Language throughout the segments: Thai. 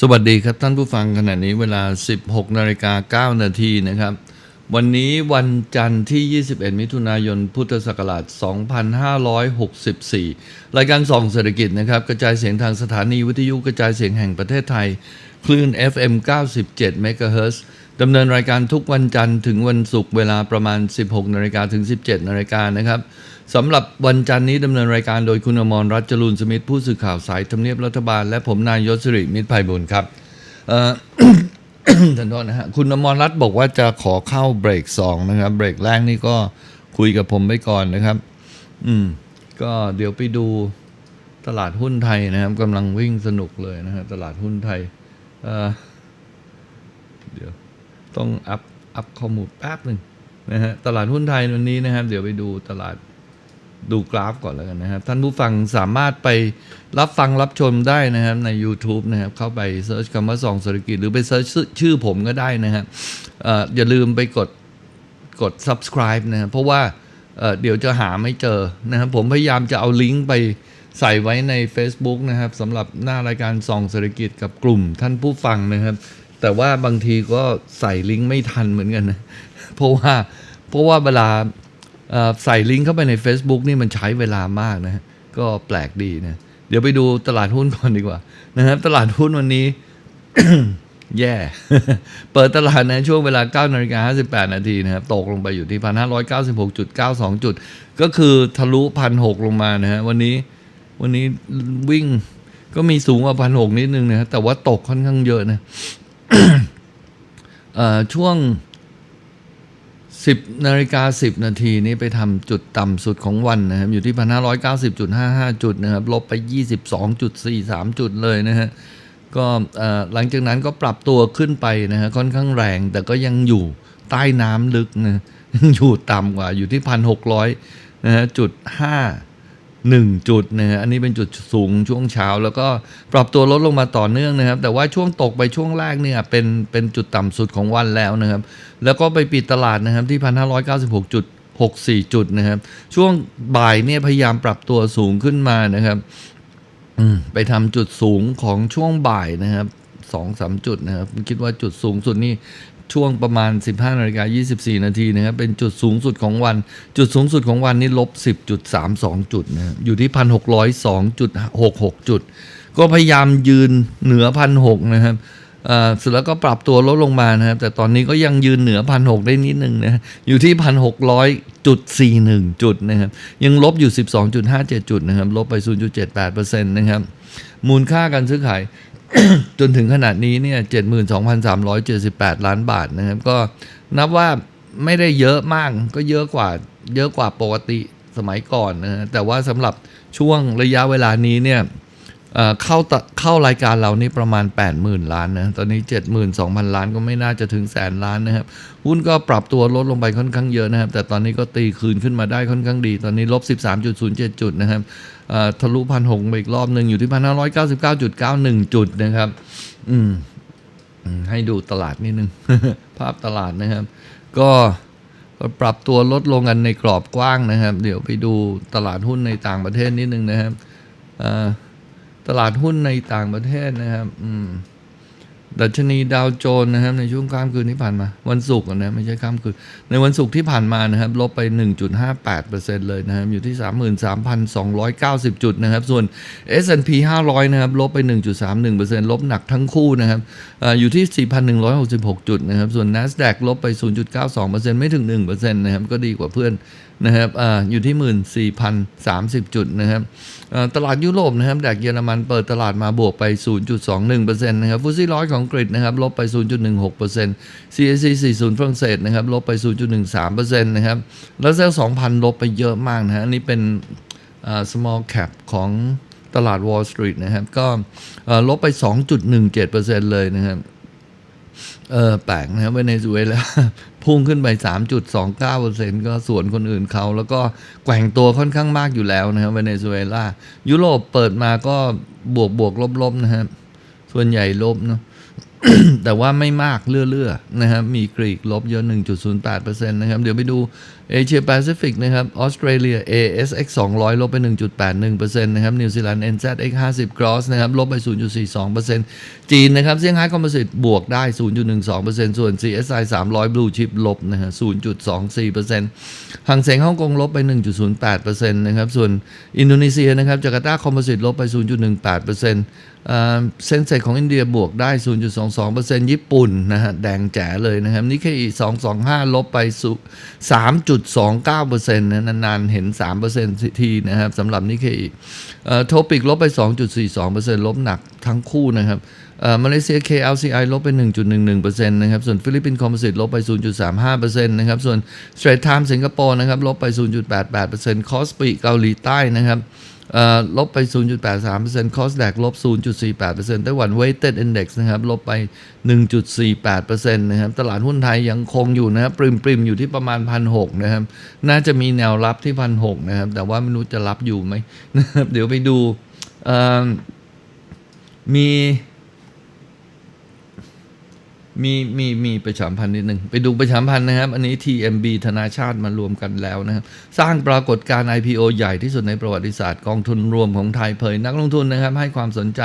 สวัสดีครับท่านผู้ฟังขณะนี้เวลา 16นาฬิกา9นาทีนะครับ วันนี้วันจันทร์ที่ 21 มิถุนายน พุทธศักราช 2564 รายการส่องเศรษฐกิจนะครับ กระจายเสียงทางสถานีวิทยุกระจายเสียงแห่งประเทศไทย คลื่น FM 97เมกะเฮิรตซ์ดำเนินรายการทุกวันจันทร์ถึงวันศุกร์เวลาประมาณ 16นาฬิกาถึง 17นาฬิกานะครับสำหรับวันจันทร์นี้ดำเนินรายการโดยคุณอมรรัตจรูนสมิทธิ์ผู้สื่อข่าวสายทำเนียบรัฐบาล และผมนายยศสิริมิตรภัยบุญครับอ่อท่านโทษนะฮะคุณอมรรัตบอกว่าจะขอเข้าเบรกสองนะครับ เบรกแรกนี่ก็คุยกับผมไปก่อนนะครับ อืม ก็เดี๋ยวไปดูตลาดหุ้นไทยนะครับกำลังวิ่งสนุกเลยนะฮะตลาดหุ้นไทยเอ่อเดี๋ยวต้องอัพอัพข้อมูลแป๊บหนึ่งนะฮะตลาดหุ้นไทยวันนี้นะครับ เดี๋ยวไปดูตลาด ดูกราฟก่อนแล้วกันนะครับ ท่านผู้ฟังสามารถไปรับฟังรับชมได้นะครับใน YouTube นะครับ เข้าไปเซิร์ชคำว่าส่องเศรษฐกิจ หรือไปเซิร์ชชื่อผมก็ได้นะฮะเอ่ออย่าลืมไปกดกด subscribe นะครับ เพราะว่าเเดี๋ยวจะหาไม่เจอนะครับ ผมพยายามจะเอาลิงก์ไปใส่ไว้ใน Facebook นะครับสำหรับหน้ารายการส่องเศรษฐกิจกับกลุ่มท่านผู้ฟังนะครับ แต่ว่าบางทีก็ใส่ลิงก์ไม่ทันเหมือนกันนะ เพราะว่าเพราะว่าเวลา ใส่ลิงก์เข้าไปใน Facebook นี่มันใช้เวลามากนะก็แปลกดีนะเดี๋ยวไปดูตลาดหุ้นก่อนดีกว่านะครับ ตลาดหุ้นวันนี้ แย่ เปิดตลาดในช่วงเวลา9นาฬิกา58 นาทีนะครับตกลงไปอยู่ที่ 1,596.92 จุด ก็คือทะลุ1,600ลงมานะฮะวันนี้วันนี้วิ่งก็มีสูงกว่า1,600นิดนึงนะแต่ว่าตกค่อนข้างเยอะนะช่วง 10นาฬิกา10 นาทีนี้ไปทำจุดต่ำสุดของวันนะครับ อยู่ที่ 1,590.55 จุดนะครับ ลบไป 22.43 จุดเลยนะฮะก็หลังจากนั้นก็ปรับตัวขึ้นไปนะฮะค่อนข้างแรง แต่ก็ยังอยู่ใต้น้ำลึกนะอยู่ต่ำกว่าอยู่ที่ 1,600นะฮะจุดห้าหนึ่งจุดนะฮะอันนี้เป็นจุดสูงช่วงเช้า แล้วก็ปรับตัวลดลงมาต่อเนื่องนะครับ แต่ว่าช่วงตกไปช่วงแรกเนี่ยเป็นเป็นจุดต่ำสุดของวันแล้วนะครับ แล้วก็ไปปิดตลาดนะครับที่ 1,596จุด64 จุดนะครับ ช่วงบ่ายเนี่ยพยายามปรับตัวสูงขึ้นมานะครับไปทำจุดสูงของช่วงบ่ายนะครับสองสามจุดนะครับ คิดว่าจุดสูงสุดนี่ ช่วงประมาณ 15นาฬิกา24 นาทีนะครับเป็นจุดสูงสุดของวัน จุดสูงสุดของวันนี้ลบ 10.32 จุดนะอยู่ที่ 1,602.66 จุด ก็พยายามยืนเหนือ 1,600 นะครับเสร็จแล้วก็ปรับตัวลดลงมานะครับ แต่ตอนนี้ก็ยังยืนเหนือ1,600ได้นิดนึงนะอยู่ที่1,600.41จุดสี่หนึ่งจุดนะครับ ยังลบอยู่12.57จุดห้าเจ็ดจุดนะครับ ลบไป0.78%นะครับ มูลค่าการซื้อขาย จนถึงขนาดนี้เนี่ย72,378 ล้านบาทนะครับ ก็นับว่าไม่ได้เยอะมากก็เยอะกว่าเยอะกว่าปกติสมัยก่อนนะแต่ว่าสำหรับช่วงระยะเวลานี้เนี่ย เข้าเข้ารายการเรานี่ประมาณ 80,000 ล้านนะตอนนี้ 72,000 ล้านก็ไม่น่าจะถึงแสนล้านนะครับหุ้นก็ปรับตัวลดลงไปค่อนข้างเยอะนะครับ แต่ตอนนี้ก็ตีคืนขึ้นมาได้ค่อนข้างดี ตอนนี้ลบ 13.07 จุดนะครับทะลุพันหไปอีกรอบหนึ่งอยู่ที่1,599.91จุดเก้าหนะครับ อืมให้ดูตลาดนิดนึง ภาพตลาดนะครับ ก็ปรับตัวลดลงกันในกรอบกว้างนะครับ เดี๋ยวไปดูตลาดหุ้นในต่างประเทศนิดนึงนะครับอ่อ ตลาดหุ้นในต่างประเทศนะครับ อืม ดัชนีดาวโจนส์นะครับในช่วงข้ามคืนที่ผ่านมา วันศุกร์นะไม่ใช่ข้ามคืน ในวันศุกร์ที่ผ่านมานะครับลบไป 1.58%เลยนะครับอยู่ที่ 33,290 จุดนะครับ ส่วน S&P 500 นะครับลบไป 1.31%ลบหนักทั้งคู่นะครับออยู่ที่ 4,166 จุดนะครับ ส่วน NASDAQ ลบไป 0.92%ไม่ถึง 1%นะครับก็ดีกว่าเพื่อนนะครับออยู่ที่ 14,030 จุดนะครับตลาดยุโรปนะครับแดกเยอรมันเปิดตลาดมาบวกไป 0.21%นะครับฟุตซี่ร้อยของอังกฤษนะครับลบไป 0.16% CAC 40 ฝรั่งเศสนะครับลบไป 0.13%นะครับแล้วเซล2,000 ลบไปเยอะมากนะฮะอันนี้เป็น small cap ของตลาด Wall Street นะครับ ก็เอ่อลบไป 2.17%เลยนะครับเออแปลกนะครับเวเนซุเอลาพุ่งขึ้นไป 3.29%ก็ส่วนคนอื่นเขา แล้วก็แกว่งตัวค่อนข้างมากอยู่แล้วนะครับเวเนซุเอลายุโรปเปิดมาก็บวกบวกลบลบๆนะครับส่วนใหญ่ลบเนาะ แต่ว่าไม่มากเลื่อๆนะครับ มีกรีกลบเยอะ 1.08%นะครับ เดี๋ยวไปดูเอเชียแปซิฟิกนะครับ ออสเตรเลีย ASX 200 ลบไป 1.81%นะครับ นิวซีแลนด์ NZX 50 Cross นะครับ ลบไป 0.42%จีนนะครับ เซี่ยงไฮ้คอมโพสิตบวกได้ 0.12%ส่วน CSI 300 Blue Chip ลบนะฮะ 0.24%หังเสียงฮ่องกงลบไป 1.08%นะครับ ส่วนอินโดนีเซียนะครับจาการ์ตาคอมโพสิตลบไป 0.18% เซนเซของอินเดียบวกได้ 0.22%ญี่ปุ่นนะฮะ แดงแจ๋เลยนะครับนิเคอี225 ลบไป 3.29%นะนานๆ เห็น 3%ทีนะครับสำหรับนิเคอีโทปิกลบไป 2.42%ลบหนักทั้งคู่นะครับมาเลเซีย KLCI ลบไป 1.11%นะครับ ส่วนฟิลิปปินส์คอมโพสิตลบไป 0.35%นะครับ ส่วน Straits Times สิงคโปร์นะครับ ลบไป 0.88%คอสปีเกาหลีใต้นะครับ ลบไป 0.83% c o s d a q ลบ 0.48%ไต้หวัน weighted index นะครับ ลบไป 1.48%นะครับ ตลาดหุ้นไทยยังคงอยู่นะครับปริมปริมอยู่ที่ประมาณ 1,600 นะครับ น่าจะมีแนวรับที่ 1,600 นะครับ แต่ว่าไม่รู้จะรับอยู่ไหมนะครับ เดี๋ยวไปดูมี มีมีมีประชามพันธ์นิดหนึ่งไปดูประชามพันธ์นะครับ อันนี้ TMB ธนาชาติมารวมกันแล้วนะครับ สร้างปรากฏการณ์ IPO ใหญ่ที่สุดในประวัติศาสตร์กองทุนรวมของไทยเผยนักลงทุนนะครับ ให้ความสนใจ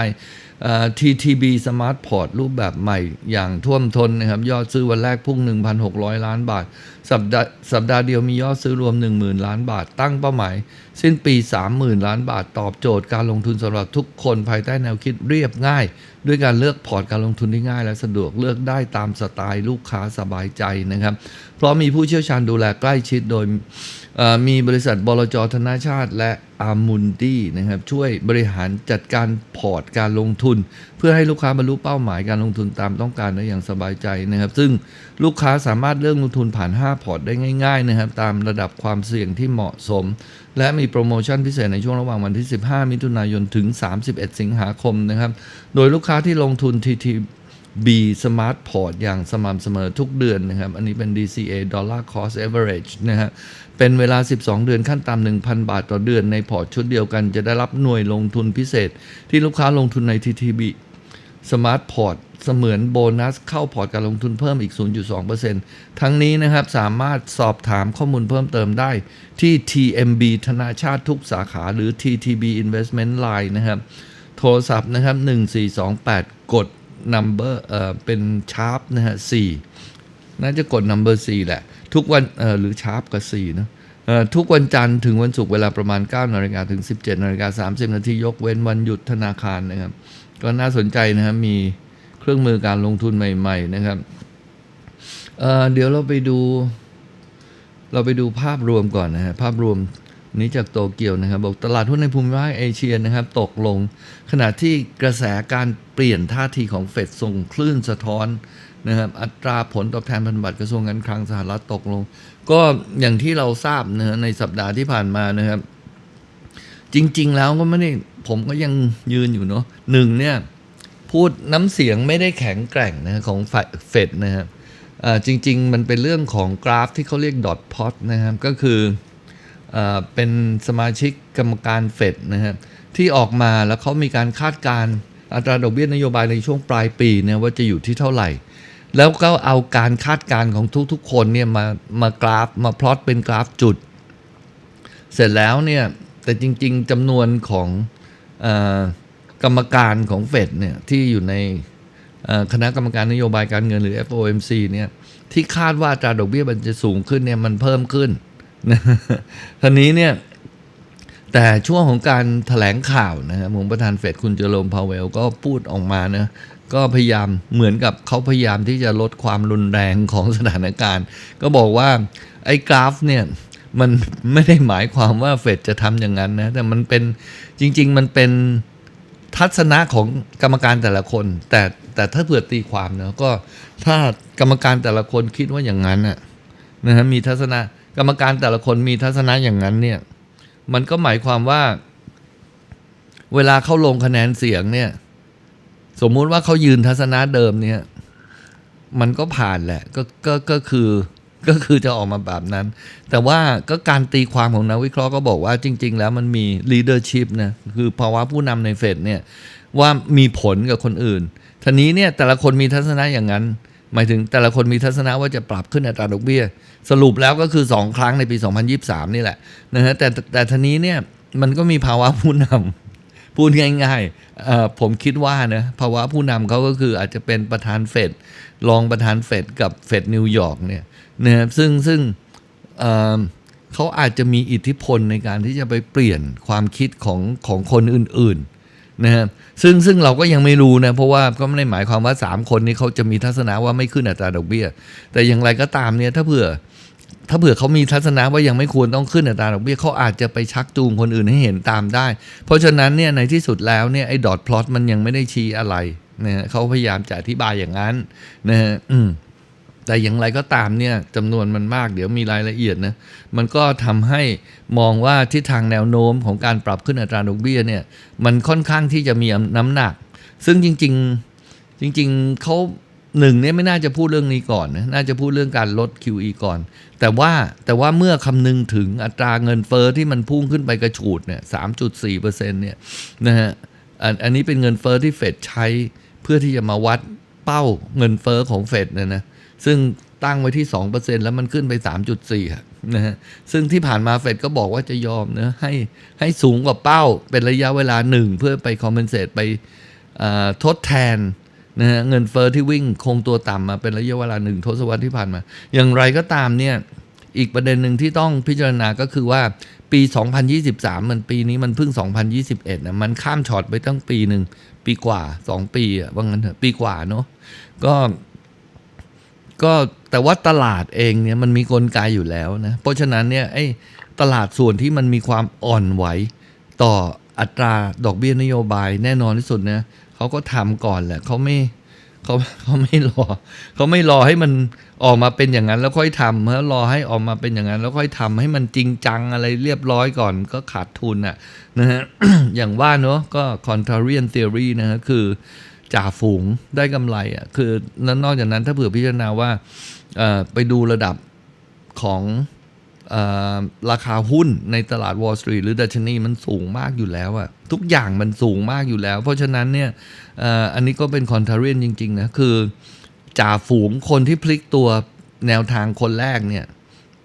TTB Smart Port รูปแบบใหม่อย่างท่วมท้นนะครับ ยอดซื้อวันแรกพุ่ง 1,600 ล้านบาท สัปดาห์สัปดาห์เดียวมียอดซื้อรวม 10,000 ล้านบาทตั้งเป้าหมาย สิ้นปี 30,000 ล้านบาทตอบโจทย์การลงทุนสำหรับทุกคนภายใต้แนวคิดเรียบง่าย ด้วยการเลือกพอร์ตการลงทุนที่ง่าย และสะดวกเลือกได้ตามสไตล์ลูกค้าสบายใจนะครับ เพราะมีผู้เชี่ยวชาญดูแลใกล้ชิดโดยมีบริษัทบลจธนาชาติ และอามุนดีนะครับช่วยบริหารจัดการพอร์ตการลงทุนเพื่อให้ลูกค้าบรรลุเป้าหมายการลงทุนตามต้องการได้อย่างสบายใจนะครับ ซึ่งลูกค้าสามารถเลือกลงทุนผ่าน 5 พอร์ตได้ง่ายๆนะครับตามระดับความเสี่ยงที่เหมาะสม และมีโปรโมชั่นพิเศษในช่วงระหว่างวันที่ 15 มิถุนายนถึง 31 สิงหาคมนะครับ โดยลูกค้าที่ลงทุน TT B Smart Port อย่างสม่ำเสมอทุกเดือนนะครับ อันนี้เป็น DCA Dollar Cost Average นะฮะ เป็นเวลา 12 เดือนขั้นต่ำ1,000 บาทต่อเดือนในพอร์ตชุดเดียวกัน จะได้รับหน่วยลงทุนพิเศษ ที่ลูกค้าลงทุนใน TTB Smart Port เสมือนโบนัสเข้าพอร์ตการลงทุนเพิ่มอีก 0.2%ทั้งนี้นะครับสามารถสอบถามข้อมูลเพิ่มเติมได้ที่ TMB ธนาชาติทุกสาขาหรือ TTB Investment Line นะครับ โทรศัพท์นะครับ 1428 กด number เอ่อเป็นชาร์ปนะฮะ4น่าจะกด number 4 แหละ ทุกวันเอ่อหรือชาร์ปกับ4นะเอ่อทุกวันจันทร์ถึงวันศุกร์เวลาประมาณ9นาฬิกาถึง 17นาฬิกา30นาทียกเว้นวันหยุดธนาคารนะครับ ก็น่าสนใจนะครับ มีเครื่องมือการลงทุนใหม่ ๆ นะครับเเดี๋ยวเราไปดู เราไปดูภาพรวมก่อนนะฮะภาพรวมนี้จากโตเกียวนะครับ บอกตลาดหุ้นในภูมิภาคเอเชียนะครับ ตกลง ขณะที่กระแสการเปลี่ยนท่าทีของเฟดส่งคลื่นสะท้อนนะครับอัตราผลตอบแทนพันธบัตรกระทรวงการคลังสหรัฐตกลง ก็อย่างที่เราทราบนะในสัปดาห์ที่ผ่านมานะครับ จริง ๆ แล้วก็ไม่ได้ผมก็ยังยืนอยู่เนาะหนึ่งเนี่ยพูดน้ำเสียงไม่ได้แข็งแกร่งนะของฝ่ายเฟดนะครับจริง ๆ มันเป็นเรื่องของกราฟที่เขาเรียกดอทพอตนะครับก็คืออเป็นสมาชิกกรรมการเฟดนะครับที่ออกมาแล้วเขามีการคาดการณ์อัตราดอกเบี้ยนโยบายในช่วงปลายปีเนี่ยว่าจะอยู่ที่เท่าไหร่ แล้วก็เอาการคาดการณ์ของทุกๆ คนเนี่ยมามากราฟมาพลอตเป็นกราฟจุด เสร็จแล้วเนี่ย แต่จริง ๆจำนวนของอกรรมการของเฟดเนี่ยที่อยู่ในคณะกรรมการนโยบายการเงินหรือ FOMC เนี่ยที่คาดว่าอัตราดอกเบี้ยมันจะสูงขึ้นเนี่ยมันเพิ่มขึ้นทีนี้เนี่ยแต่ช่วงของการถแถลงข่าวนะครับผมประธานเฟดคุณเจอโรมพาวเวลก็พูดออกมานะก็พยายามเหมือนกับเขาพยายามที่จะลดความรุนแรงของสถานการณ์ ก็บอกว่าไอ้กราฟเนี่ย มันไม่ได้หมายความว่าเฟดจะทำอย่างนั้นนะ แต่มันเป็นจริง ๆ มันเป็นทัศนะของกรรมการแต่ละคน แต่แต่ถ้าเผื่อตีความเนะก็ถ้ากรรมการแต่ละคนคิดว่าอย่างนั้นน่ะนะฮะมีทัศนะกรรมการแต่ละคนมีทัศนะอย่างนั้นเนี่ย มันก็หมายความว่า เวลาเข้าลงคะแนนเสียงเนี่ย สมมุติว่าเขายืนทัศนะเดิมเนี่ย มันก็ผ่านแหละ ก็ก็ก็คือ ก็คือจะออกมาแบบนั้น แต่ว่าก็การตีความของนักวิเคราะห์ก็บอกว่าจริง ๆ แล้วมันมี leadership นะคือภาวะผู้นำในเฟดเนี่ยว่ามีผลกับคนอื่นทีนี้เนี่ยแต่ละคนมีทัศนะอย่างนั้น หมายถึงแต่ละคนมีทัศนะว่าจะปรับขึ้นอัตราดอกเบี้ย สรุปแล้วก็คือ 2 ครั้งในปี 2023 นี่แหละนะฮะแต่แต่ทีนี้เนี่ยมันก็มีภาวะผู้นำพูดง่ายๆผมคิดว่านะภาวะผู้นำเขาก็คืออาจจะเป็นประธานเฟดรองประธานเฟดกับเฟดนิวยอร์กเนี่ย นะครับซึ่งซึ่งเเขาอาจจะมีอิทธิพลในการที่จะไปเปลี่ยนความคิดของของคนอื่นๆนะครับซึ่งซึ่งเราก็ยังไม่รู้นะ เพราะว่าก็ไม่ได้หมายความว่า 3 คนนี้เขาจะมีทัศนะว่าไม่ขึ้นอัตราดอกเบี้ย แต่อย่างไรก็ตามเนี่ยถ้าเผื่อถ้าเผื่อเขามีทัศนะว่ายังไม่ควรต้องขึ้นอัตราดอกเบี้ยเขาอาจจะไปชักจูงคนอื่นให้เห็นตามได้ เพราะฉะนั้นเนี่ยในที่สุดแล้วเนี่ยไอ้ดอทพลอตมันยังไม่ได้ชี้อะไรนะเขาพยายามจะอธิบายอย่างนั้นนะฮะอืม แต่อย่างไรก็ตามเนี่ยจำนวนมันมากเดี๋ยวมีรายละเอียดนะมันก็ทำให้มองว่าทิศทางแนวโน้มของการปรับขึ้นอัตราดอกเบี้ยเนี่ยมันค่อนข้างที่จะมีน้ำหนัก ซึ่งจริง ๆ จริง ๆเขาหนึ่งเนี่ยไม่น่าจะพูดเรื่องนี้ก่อนนะน่าจะพูดเรื่องการลด QE ก่อน แต่ว่าแต่ว่าเมื่อคำนึงถึงอัตราเงินเฟอ้อที่มันพุ่งขึ้นไปกระฉูดเนี่ยสามจุดสี่เปอร์เซ็นต์เนี่ยนะฮะอันอันนี้เป็นเงินเฟอ้อที่เฟดใช้เพื่อที่จะมาวัดเป้าเงินเฟอ้อของเฟดเนี่ยนะ ซึ่งตั้งไว้ที่ 2%แล้วมันขึ้นไป 3.4ะนะฮะซึ่งที่ผ่านมาเฟดก็บอกว่าจะยอมนะให้ให้สูงกว่าเป้าเป็นระยะเวลาหนึ่งเพื่อไปคอมเพนเซตไปทดแทนนะฮะเงินเฟอ้อที่วิ่งคงตัวต่ำมาเป็นระยะเวลาหนึ่งทศวรรษที่ผ่านมา อย่างไรก็ตามเนี่ยอีกประเด็นหนึ่งที่ต้องพิจารณาก็คือว่าปี 2023 มันปีนี้มันเพิ่ง 2021นะมันข้ามช็อตไปตั้งปีหนึ่งปีกว่า 2 ปีอะว่างั้นเถอะปีกว่าเนาะก็ ก็แต่ว่าตลาดเองเนี่ยมันมีกลไกอยู่แล้วนะ เพราะฉะนั้นเนี่ยไอ้ตลาดส่วนที่มันมีความอ่อนไหวต่ออัตราดอกเบี้ยนโยบายแน่นอนที่สุดนะเขาก็ทำก่อนแหละเขาไม่เขาเขาไม่รอเขาไม่รอให้มันออกมาเป็นอย่างนั้นแล้วค่อยทำแล้วรอให้ออกมาเป็นอย่างนั้น แล้วค่อยทำให้มันจริงจังอะไรเรียบร้อยก่อนก็ขาดทุนอะนะฮะอย่างว่าเนอะก็ contrarian theory นะฮะคือ จ่าฝูงได้กำไรอะคือแล้วนอกจากนั้นถ้าเผื่อพิจารณาว่าไปดูระดับของอราคาหุ้นในตลาด Wall Street หรือดัชนีมันสูงมากอยู่แล้วอะทุกอย่างมันสูงมากอยู่แล้ว เพราะฉะนั้นเนี่ยอ่ออันนี้ก็เป็นคอนเทเรียนจริง ๆ นะ คือจ่าฝูงคนที่พลิกตัวแนวทางคนแรกเนี่ย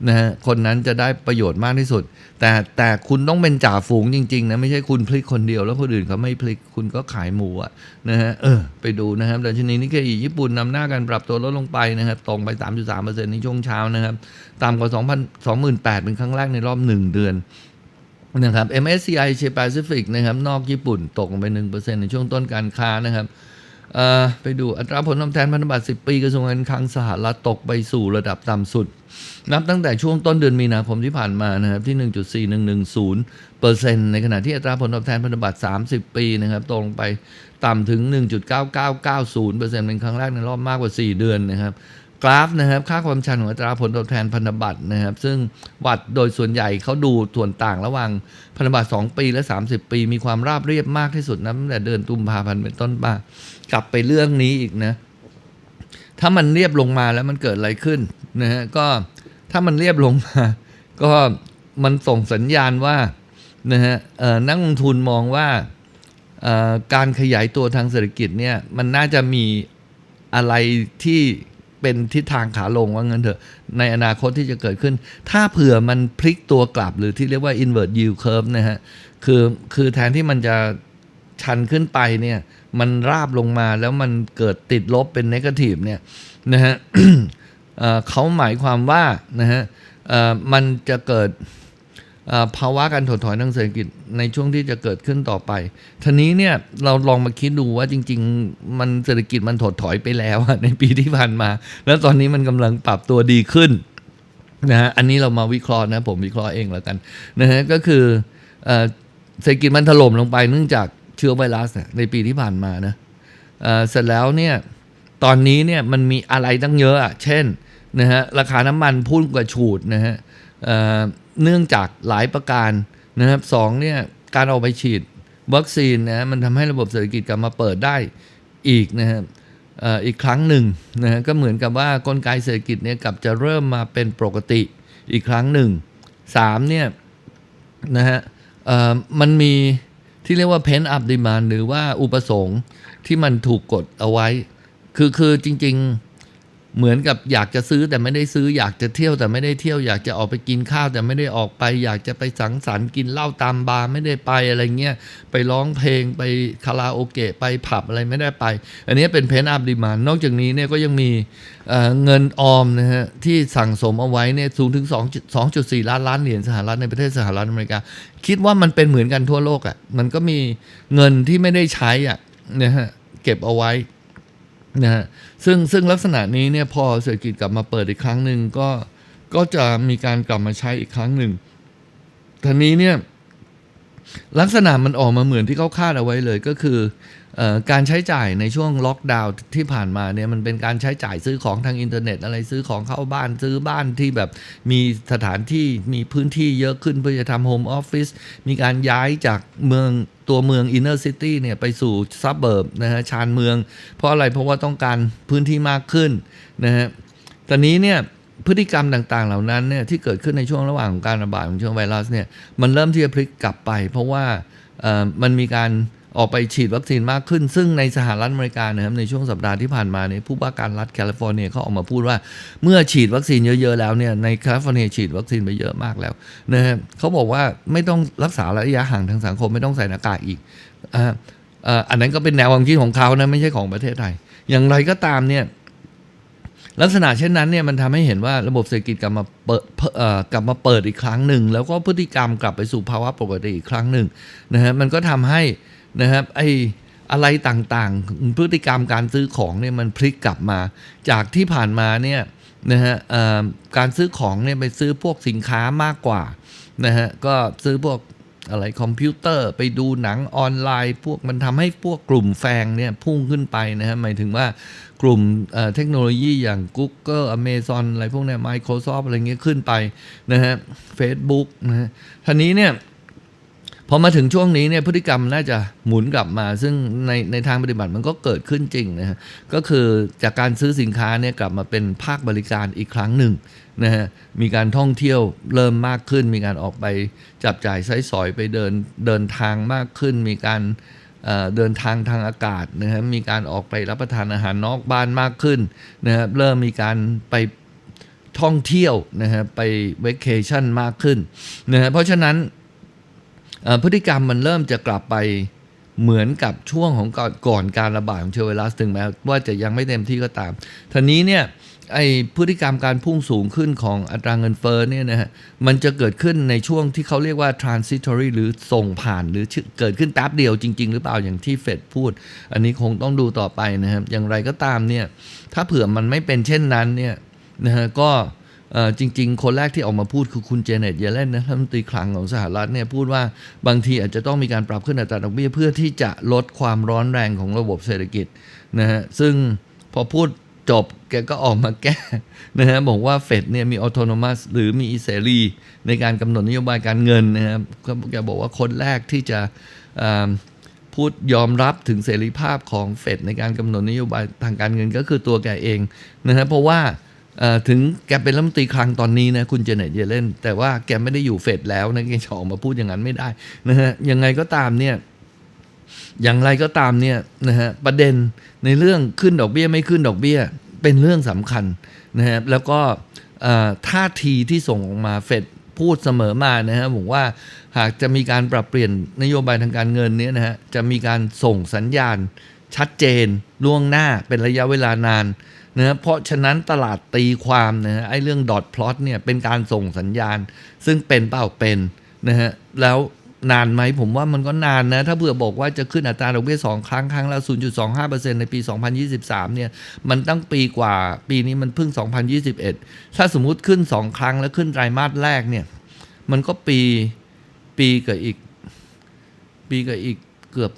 นะฮะคนนั้นจะได้ประโยชน์มากที่สุด แต่แต่คุณต้องเป็นจ่าฝูงจริงๆนะไม่ใช่คุณพลิกคนเดียวแล้วคนอื่นเขาไม่พลิกคุณก็ขายหมูอะนะฮะเออไปดูนะครับดัชนีนิกเกอิญี่ปุ่นนำหน้าการปรับตัวลดลงไปนะครับตรงไป 3.3%ในช่วงเช้านะครับต่ำกว่า 2,000 28,000 เป็นครั้งแรกในรอบ 1 เดือนนะครับ MSCI Asia Pacific นะครับนอกญี่ปุ่นตกลงไป 1%ในช่วงต้นการค้านะครับอ่อไปดูอัตราผลตอบแทนพันธบัตร 10 ปีกระทรวงการคลังสหรัฐตกไปสู่ระดับต่ำสุด นับตั้งแต่ช่วงต้นเดือนมีนาคมที่ผ่านมานะครับที่ 1.4110เปอร์เซ็นต์ในขณะที่อัตราผลตอบแทนพันธบัตร 30 ปีนะครับตกลงไปต่ำถึง 1.9990เปอร์เซ็นต์เป็นครั้งแรกในรอบมากกว่า 4 เดือนนะครับกราฟนะครับค่าความชันของอัตราผลตอบแทนพันธบัตรนะครับ ซึ่งวัดโดยส่วนใหญ่เขาดูส่วนต่างระหว่างพันธบัตร 2 ปีและ 30 ปี มีความราบเรียบมากที่สุดนะตั้งแต่เดือนตุลาพันธ์เป็นต้นมากลับไปเรื่องนี้อีกนะ ถ้ามันเรียบลงมาแล้วมันเกิดอะไรขึ้นนะฮะก็ถ้ามันเรียบลงมา ก็มันส่งสัญญาณว่านะฮะนักลงทุนมองว่าการขยายตัวทางเศรษฐกิจเนี่ยมันน่าจะมีอะไรที่เป็นทิศทางขาลงว่างั้นเถอะ ในอนาคตที่จะเกิดขึ้น ถ้าเผื่อมันพลิกตัวกลับหรือที่เรียกว่า invert yield curve นะฮะคือคือแทนที่มันจะ ชันขึ้นไปเนี่ยมันราบลงมาแล้วมันเกิดติดลบเป็น negative เนี่ยนะฮะเขาหมายความว่านะฮะมันจะเกิดภาวะการถดถอยทางเศรษฐกิจในช่วงที่จะเกิดขึ้นต่อไปทีนี้เนี่ยเราลองมาคิดดูว่าจริง ๆ มันเศรษฐกิจมันถดถอยไปแล้วในปีที่ผ่านมา แล้วตอนนี้มันกำลังปรับตัวดีขึ้นนะฮะอันนี้เรามาวิเคราะห์นะผมวิเคราะห์เองแล้วกันนะฮะก็คือเศรษฐกิจมันถล่มลงไปเนื่องจาก ชื้อไวรัสอะในปีที่ผ่านมานะเเสร็จแล้วเนี่ยตอนนี้เนี่ยมันมีอะไรตั้งเยอะอะเช่นนะฮะราคาน้ำมันพุ่งกระฉูดนะฮะเเนื่องจากหลายประการนะครับสองเนี่ยการเอาไปฉีดวัคซีนนะมันทำให้ระบบเศรษฐกิจกลับมาเปิดได้อีกนะฮะเอ่ออีกครั้งหนึ่งนะฮะก็เหมือนกับว่ากลไกเศรษฐกิจเนี่ยกลับจะเริ่มมาเป็นปกติอีกครั้งหนึ่งสามเนี่ยนะฮะมันมี ที่เรียกว่า pent up demand หรือว่าอุปสงค์ที่มันถูกกดเอาไว้ คือคือจริง ๆ เหมือนกับอยากจะซื้อแต่ไม่ได้ซื้อ อยากจะเที่ยวแต่ไม่ได้เที่ยว อยากจะออกไปกินข้าวแต่ไม่ได้ออกไป อยากจะไปสังสรรค์กินเหล้าตามบาร์ไม่ได้ไปอะไรเงี้ยไปร้องเพลงไปคาราโอเกะไปผับอะไรไม่ได้ไป อันนี้เป็นเพนอัพดีมานนอกจากนี้เนี่ยก็ยังมีเเงินออมนะฮะที่สั่งสมเอาไว้เนี่ยสูงถึง2 2.4 ล้านล้านเหรียญสหรัฐในประเทศสหรัฐอเมริกา คิดว่ามันเป็นเหมือนกันทั่วโลกอะ่ะมันก็มีเงินที่ไม่ได้ใช้อะนะฮะเก็บเอาไว้นะฮะ ซึ่งซึ่งลักษณะนี้เนี่ยพอเศรษฐกิจกลับมาเปิดอีกครั้งหนึ่งก็ก็จะมีการกลับมาใช้อีกครั้งหนึ่งทีนี้เนี่ยลักษณะมันออกมาเหมือนที่เขาคาดเอาไว้เลยก็คือเออ การใช้จ่ายในช่วงล็อกดาวน์ที่ผ่านมาเนี่ยมันเป็นการใช้จ่ายซื้อของทางอินเทอร์เน็ตอะไรซื้อของเข้าบ้านซื้อบ้านที่แบบมีสถานที่มีพื้นที่เยอะขึ้นเพื่อจะทำโฮมออฟฟิศมีการย้ายจากเมืองตัวเมืองอินเนอร์ซิตี้เนี่ยไปสู่ซับเบิร์บนะฮะชานเมือง เพราะอะไรเพราะว่าต้องการพื้นที่มากขึ้นนะฮะตอนนี้เนี่ยพฤติกรรมต่างๆ เหล่านั้นเนี่ยที่เกิดขึ้นในช่วงระหว่างของการระบาดของเชื้อไวรัสเนี่ยมันเริ่มที่จะพลิกกลับไป เพราะว่ามันมีการ ออกไปฉีดวัคซีนมากขึ้น ซึ่งในสหรัฐอเมริกานะครับในช่วงสัปดาห์ที่ผ่านมาเนี่ยผู้ว่าการรัฐแคลิฟอร์เนียเขาออกมาพูดว่า เมื่อฉีดวัคซีนเยอะๆแล้วเนี่ยในแคลิฟอร์เนียฉีดวัคซีนไปเยอะมากแล้วนะฮะเขาบอกว่าไม่ต้องรักษาระยะห่างทางสังคมไม่ต้องใส่หน้ากากอีกอ่าอันนั้นก็เป็นแนวความคิดของเขานะไม่ใช่ของประเทศไทย อย่างไรก็ตามเนี่ยลักษณะเช่นนั้นเนี่ยมันทำให้เห็นว่าระบบเศรษฐกิจกลับมาเปิดกลับมาเปิดอีกครั้งหนึ่ง แล้วก็พฤติกรรมกลับไปสู่ภาวะปกติอีกครั้งหนึ่งนะฮะมันก็ทำให้ นะครับไออะไรต่างๆ พฤติกรรมการซื้อของเนี่ยมันพลิกกลับมา จากที่ผ่านมาเนี่ยนะฮะการซื้อของเนี่ยไปซื้อพวกสินค้ามากกว่านะฮะก็ซื้อพวกอะไรคอมพิวเตอร์ไปดูหนังออนไลน์พวกมันทำให้พวกกลุ่มแฟงเนี่ยพุ่งขึ้นไปนะฮะหมายถึงว่ากลุ่มเเทคโนโลยีอย่าง Google Amazon อะไรพวกเนี้ย Microsoft อะไรเงี้ยขึ้นไปนะฮะ Facebook นะฮะทีนี้เนี่ย พอมาถึงช่วงนี้เนี่ยพฤติกรรมน่าจะหมุนกลับมา ซึ่งในในทางปฏิบัติมันก็เกิดขึ้นจริงนะฮะก็คือจากการซื้อสินค้าเนี่ยกลับมาเป็นภาคบริการอีกครั้งหนึ่งนะฮะมีการท่องเที่ยวเริ่มมากขึ้น มีการออกไปจับจ่ายใช้สอยไปเดินเดินทางมากขึ้น มีการเดินทางทางอากาศนะฮะมีการออกไปรับประทานอาหารนอกบ้านมากขึ้นนะครับเริ่มมีการไปท่องเที่ยวนะฮะไปเวกเคชั่นมากขึ้นนะฮะเพราะฉะนั้น พฤติกรรมมันเริ่มจะกลับไปเหมือนกับช่วงของก่อนก่อนการระบาดของเชื้อไวรัสถึงแม้ว่าจะยังไม่เต็มที่ก็ตามทีนี้เนี่ยไอพฤติกรรมการพุ่งสูงขึ้นของอัตราเงินเฟ้อเนี่ยนะฮะมันจะเกิดขึ้นในช่วงที่เขาเรียกว่า transitory หรือส่งผ่านหรือเกิดขึ้นแป๊บเดียวจริง ๆ หรือเปล่าอย่างที่เฟดพูด อันนี้คงต้องดูต่อไปนะครับอย่างไรก็ตามเนี่ยถ้าเผื่อมันไม่เป็นเช่นนั้นเนี่ยนะฮะก็ จริง ๆ คนแรกที่ออกมาพูดคือคุณเจเน็ตเยเลนนะรัฐมนตรีคลังของสหรัฐเนี่ยพูดว่าบางทีอาจจะต้องมีการปรับขึ้นอัตราดอกเบี้ยเพื่อที่จะลดความร้อนแรงของระบบเศรษฐกิจนะฮะซึ่งพอพูดจบแกก็ออกมาแก้นะฮะบอกว่าเฟดเนี่ยมีออโตโนมัสหรือมีอิสรีในการกำหนดนโยบายการเงินนะครับแกบอกว่าคนแรกที่จะพูดยอมรับถึงเสรีภาพของเฟดในการกำหนดนโยบายทางการเงินก็คือตัวแกเองนะฮะเพราะว่า ถึงแกเป็นรัฐมนตรีคลังตอนนี้นะคุณเจเน็ตเยเลนแต่ว่าแกไม่ได้อยู่เฟดแล้วนะแกจะออกมาพูดอย่างนั้นไม่ได้นะฮะยังไงก็ตามเนี่ยอย่างไรก็ตามเนี่ยนะฮะประเด็นในเรื่องขึ้นดอกเบี้ยไม่ขึ้นดอกเบี้ยเป็นเรื่องสำคัญนะฮะแล้วก็ท่าทีที่ส่งออกมาเฟดพูดเสมอมานะฮะบอกว่าหากจะมีการปรับเปลี่ยนนโยบายทางการเงินเนี้นะฮะจะมีการส่งสัญญาณชัดเจนล่วงหน้าเป็นระยะเวลานาน นะเพราะฉะนั้นตลาดตีความนะไอ้เรื่องดอทพลอตเนี่ยเป็นการส่งสัญญาณ ซึ่งเป็นเปล่าเป็นนะฮะแล้วนานไหมผมว่ามันก็นานนะ ถ้าเผื่อบอกว่าจะขึ้นอัตราดอกเบี้ยสองครั้ง ครั้งละ 0.25%ในปี 2023 เนี่ย มันตั้งปีกว่าปีนี้มันเพิ่ง 2021 ถ้าสมมุติขึ้น 2 ครั้งแล้วขึ้นไตรมาสแรกเนี่ย มันก็ปีปีกับอีก ปีกับอีกเกือบ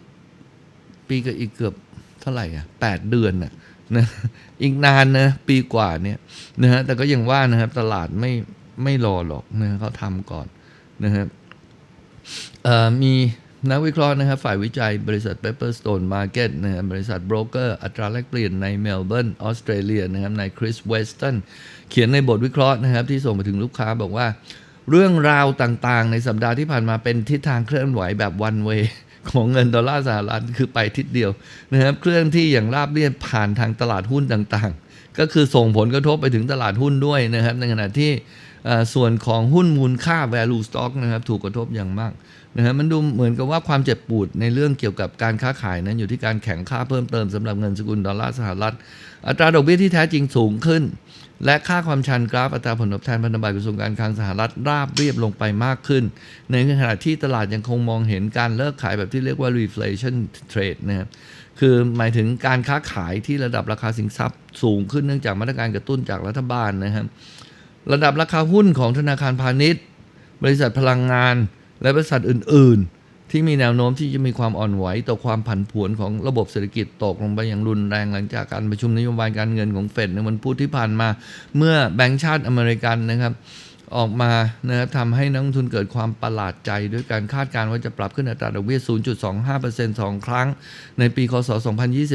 ปีกับอีกเกือบเท่าไหร่อะแปดเดือนน่ะ นะอีกนานนะปีกว่าเนี่ยนะฮะแต่ก็ยังว่านะครับ ตลาดไม่ไม่รอหรอกนะเขาทำก่อนนะครับเอ่อมีนักวิเคราะห์นะครับฝ่ายวิจัยบริษัท Pepperstone Market นะครับบริษัทโบรกเกอร์อัตราแลกเปลี่ยนในเมลเบิร์นออสเตรเลียนะครับในคริสเวสตันเขียนในบทวิเคราะห์นะครับ ที่ส่งไปถึงลูกค้าบอกว่า เรื่องราวต่างๆ ในสัปดาห์ที่ผ่านมาเป็นทิศทางเคลื่อนไหวแบบวันเว ของเงินดอลลาร์สหรัฐคือไปทิศเดียวนะครับเคลื่อนที่อย่างราบเรียบผ่านทางตลาดหุ้นต่างๆ ก็คือส่งผลกระทบไปถึงตลาดหุ้นด้วยนะครับ ในขณะที่ส่วนของหุ้นมูลค่า value stock นะครับถูกกระทบอย่างมากนะฮะมันดูเหมือนกับว่าความเจ็บปวดในเรื่องเกี่ยวกับการค้าขายนั้นอยู่ที่การแข่งค่าเพิ่มเติมสำหรับเงินสกุลดอลลาร์สหรัฐ อัตราดอกเบี้ยที่แท้จริงสูงขึ้น และค่าความชันกราฟอัตราผลตอบแทนพันธบัตรกระทรวงการคลังสหรัฐราบเรียบลงไปมากขึ้น ในขณะที่ตลาดยังคงมองเห็นการเลิกขายแบบที่เรียกว่า reflation trade นะครับคือหมายถึงการค้าขายที่ระดับราคาสินทรัพย์สูงขึ้นเนื่องจากมาตรการกระตุ้นจากรัฐบาลนะครับระดับราคาหุ้นของธนาคารพาณิชย์ บริษัทพลังงาน และบริษัทอื่นๆ ที่มีแนวโน้มที่จะมีความอ่อนไหวต่อความผันผวนของระบบเศรษฐกิจตกลงไปอย่างรุนแรงหลังจากการประชุมนโยบายการเงินของเฟดในวันพุธที่ผ่านมา เมื่อแบงก์ชาติอเมริกันนะครับ ออกมานะครับทำให้นักลงทุนเกิดความประหลาดใจ ด้วยการคาดการณ์ว่าจะปรับขึ้นอัตราดอกเบี้ย 0.25%สองครั้ง ในปี คศ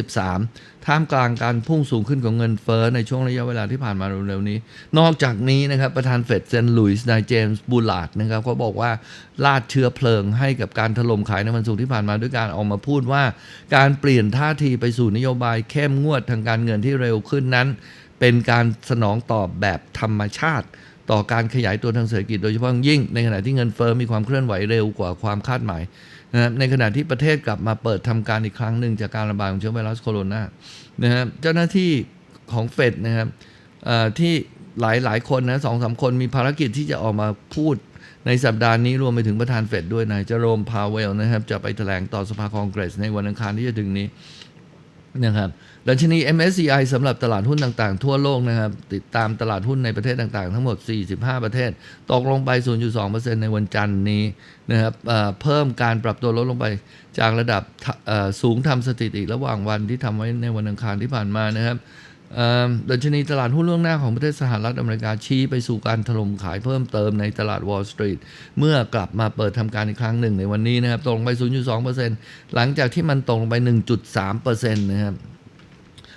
2023 ท่ามกลางการพุ่งสูงขึ้นของเงินเฟ้อในช่วงระยะเวลาที่ผ่านมาเร็วๆนี้ นอกจากนี้นะครับประธานเฟดเซนต์หลุยส์นายเจมส์บูลาร์ดนะครับเขาบอกว่าลาดเชื้อเพลิงให้กับการถล่มขายในวันศุกร์ที่ผ่านมาด้วยการออกมาพูดว่า การเปลี่ยนท่าทีไปสู่นโยบายเข้มงวดทางการเงินที่เร็วขึ้นนั้น เป็นการสนองตอบแบบธรรมชาติ ต่อการขยายตัวทางเศรษฐกิจโดยเฉพาะยิ่ง ในขณะที่เงินเฟอ้อมีความเคลื่อนไหวเร็วกว่าความคาดหมายนะครับในขณะที่ประเทศกลับมาเปิดทำการอีกครั้งหนึ่งจากการระบาดของเชื้อไวรัสโคโรนานะครับเจ้าหน้าที่ของเฟดนะครับที่หลายหลายคนนะสองสามคนมีภารกิจที่จะออกมาพูดในสัปดาห์นี้รวมไปถึงประธานเฟดด้วยนายเจอโรมพาเวลนะครับ จะไปแถลงต่อสภาคองเกรสในวันอังคารที่จะถึงนี้ นะครับดัชนี MSCI สำหรับตลาดหุ้นต่างๆ ทั่วโลกนะครับติดตามตลาดหุ้นในประเทศต่างๆ ทั้งหมด 45 ประเทศ ตกลงไป 0.2%ในวันจันทร์นี้นะครับเพิ่มการปรับตัวลดลงไปจากระดับสูงทำสถิติระหว่างวันที่ทำไว้ในวันอังคารที่ผ่านมานะครับ ดัชนีตลาดหุ้นล่วงหน้าของประเทศสหรัฐอเมริกาชี้ไปสู่การถล่มขายเพิ่มเติมในตลาด Wall Street เมื่อกลับมาเปิดทำการอีกครั้งหนึ่งในวันนี้นะครับตกลงไป 0.2%หลังจากที่มันตกลงไป 1.3%นะครับ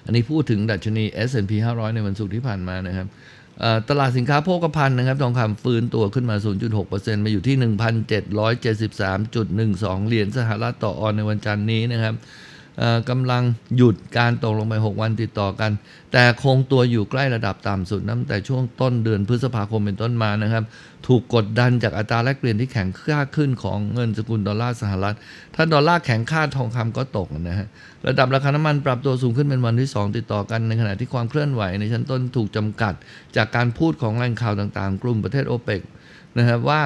อันนี้พูดถึงดัชนี S&P 500 ในวันศุกร์ที่ผ่านมานะครับตลาดสินค้าโภคภัณฑ์นะครับทองคำฟื้นตัวขึ้นมา 0.6%มาอยู่ที่ 1,773.12 เหรียญสหรัฐต่อออนในวันจันทร์นี้นะครับ กำลังหยุดการตกลงไป 6 วันติดต่อกัน แต่คงตัวอยู่ใกล้ระดับต่ำสุดตั้งแต่ช่วงต้นเดือนพฤษภาคมเป็นต้นมานะครับ ถูกกดดันจากอัตราแลกเปลี่ยนที่แข็งค่าขึ้นของเงินสกุลดอลลาร์สหรัฐ ถ้าดอลลาร์แข็งค่าทองคำก็ตกนะฮะระดับราคาน้ำมันปรับตัวสูงขึ้นเป็นวันที่ 2 ติดต่อกันในขณะที่ความเคลื่อนไหวในชั้นต้นถูกจำกัด จากการพูดของแหล่งข่าวต่างๆ กลุ่มประเทศโอเปกนะครับว่า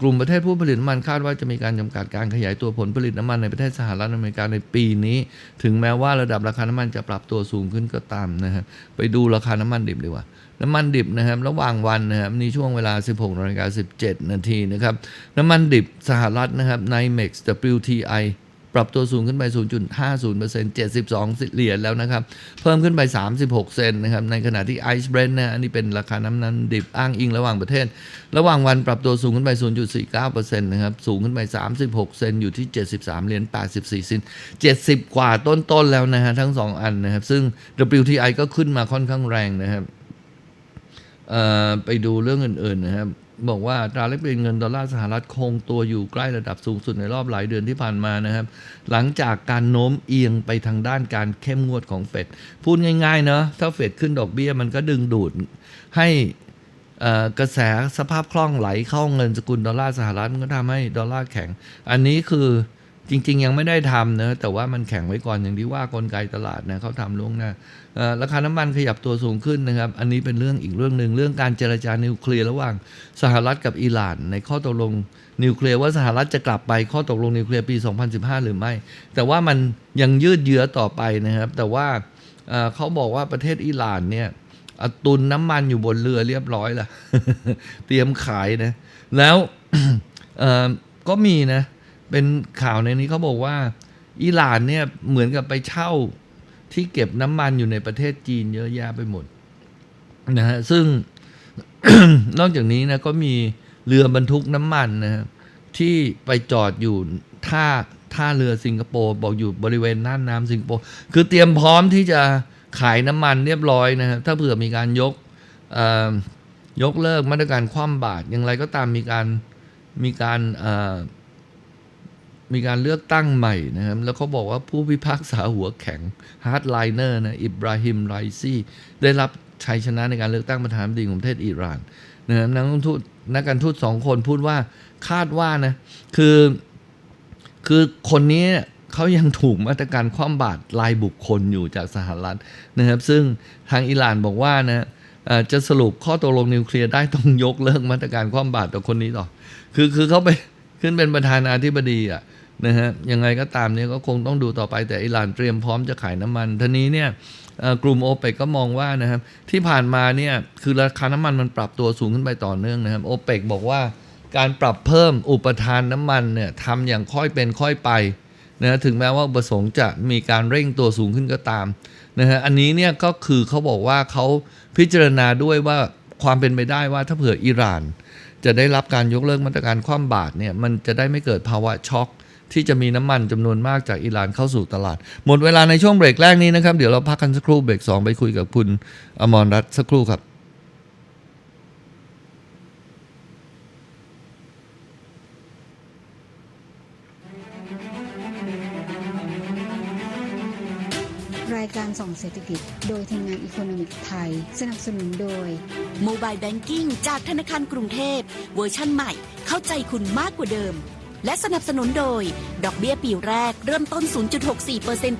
กลุ่มประเทศผู้ผลิตน้ำมันคาดว่าจะมีการจำกัดการขยายตัวผลผลิตน้ำมันในประเทศสหรัฐอเมริกาในปีนี้ ถึงแม้ว่าระดับราคาน้ำมันจะปรับตัวสูงขึ้นก็ตามนะฮะไปดูราคาน้ำมันดิบดีกว่าน้ำมันดิบนะครับระหว่างวันนะครับนี่ช่วงเวลา 16นาฬิกา17 นาทีนะครับน้ำมันดิบสหรัฐนะครับ NYMEX WTI ปรับตัวสูงขึ้นไป 0.50% 72 เหรียญแล้วนะครับ เพิ่มขึ้นไป 36 เซนนะครับ ในขณะที่ Ice Brent นะอันนี้เป็นราคาน้ำมันดิบอ้างอิงระหว่างประเทศ ระหว่างวันปรับตัวสูงขึ้นไป 0.49%นะครับ สูงขึ้นไป 36 เซนอยู่ที่ 73 เหรียญ 84 เซน70 กว่าต้นๆแล้วนะฮะทั้ง 2 อันนะครับ ซึ่ง WTI ก็ขึ้นมาค่อนข้างแรงนะครับไปดูเรื่องอื่นๆนะครับ บอกว่าอัตราแลกเปลี่ยนเงินดอลลาร์สหรัฐคงตัวอยู่ใกล้ระดับสูงสุดในรอบหลายเดือนที่ผ่านมานะครับ หลังจากการโน้มเอียงไปทางด้านการเข้มงวดของเฟดพูดง่ายๆเนาะถ้าเฟดขึ้นดอกเบี้ยมันก็ดึงดูดให้กระแสสภาพคล่องไหลเข้าเงินสกุลดอลลาร์สหรัฐมันก็ทำให้ดอลลาร์แข็ง อันนี้คือ จริง ๆ ยังไม่ได้ทำนะแต่ว่ามันแข็งไว้ก่อนอย่างที่ว่ากลไกตลาดนะเขาทำล่วงหน้าราคาน้ำมันขยับตัวสูงขึ้นนะครับ อันนี้เป็นเรื่องอีกเรื่องหนึ่งเรื่องการเจรจานิวเคลียร์ระหว่างสหรัฐกับอิหร่าน ในข้อตกลงนิวเคลียร์ว่าสหรัฐจะกลับไปข้อตกลงนิวเคลียร์ปี 2015 หรือไม่ แต่ว่ามันยังยืดเยื้อต่อไปนะครับ แต่ว่าเขาบอกว่าประเทศอิหร่านเนี่ยอตุนน้ำมันอยู่บนเรือเรียบร้อยล้วเตรียมขายนะแล้วก็มีนะ เป็นข่าวในนี้เขาบอกว่าอิหร่านเนี่ยเหมือนกับไปเช่าที่เก็บน้ำมันอยู่ในประเทศจีนเยอะแยะไปหมดนะฮะซึ่ง นอกจากนี้นะก็มีเรือบรรทุกน้ำมันนะฮะที่ไปจอดอยู่ท่าท่าเรือสิงคโปร์บอกอยู่บริเวณน่านน้ำสิงคโปร์คือเตรียมพร้อมที่จะขายน้ำมันเรียบร้อยนะฮะถ้าเผื่อมีการยกยกเลิกมาตรการคว่ำบาตรอย่างไรก็ตามมีการมีการ มีการเลือกตั้งใหม่นะครับ แล้วเขาบอกว่าผู้พิพากษาหัวแข็งฮาร์ดไลเนอร์นะอิบราฮิมไรซีได้รับชัยชนะในการเลือกตั้งประธานาธิบดีของประเทศอิหร่านนะครับนักทูตนักการทูตสองคนพูดว่าคาดว่านะคือคือคนนี้เขายังถูกมาตรการคว่ำบาตรรายบุคคลอยู่จากสหรัฐนะครับ ซึ่งทางอิหร่านบอกว่านะจะสรุปข้อตกลงนิวเคลียร์ได้ต้องยกเลิกมาตรการคว่ำบาตรต่อคนนี้ต่อ คือคือเขาไปขึ้นเป็นประธานาธิบดีอะ นะฮะยังไงก็ตามเนี่ยก็คงต้องดูต่อไปแต่อิหร่านเตรียมพร้อมจะขายน้ำมันทีนี้เนี่ยกลุ่มโอเปกก็มองว่านะครับที่ผ่านมาเนี่ยคือราคาน้ำมันมันปรับตัวสูงขึ้นไปต่อเนื่องนะครับโอเปกบอกว่าการปรับเพิ่มอุปทานน้ำมันเนี่ยทำอย่างค่อยเป็นค่อยไปนะฮะถึงแม้ว่าประสงค์จะมีการเร่งตัวสูงขึ้นก็ตามนะฮะอันนี้เนี่ยก็คือเขาบอกว่าเขาพิจารณาด้วยว่าความเป็นไปได้ว่าถ้าเผื่ออิหร่าน จะได้รับการยกเลิกมาตรการคว่ำบาตรเนี่ยมันจะได้ไม่เกิดภาวะช็อก ที่จะมีน้ำมันจำนวนมากจากอิหร่านเข้าสู่ตลาด หมดเวลาในช่วงเบรกแรกนี้นะครับ เดี๋ยวเราพักกันสักครู่เบรก 2 ไปคุยกับคุณอมรรัตน์สักครู่ครับรายการส่องเศรษฐกิจ โดยทีมงานอีโคโนมิกไทย สนับสนุนโดยโมบายแบงกิ้งจากธนาคารกรุงเทพ เวอร์ชั่นใหม่ เข้าใจคุณมากกว่าเดิม และสนับสนุนโดย ดอกเบี้ยปีแรกเริ่มต้น 0.64%ต่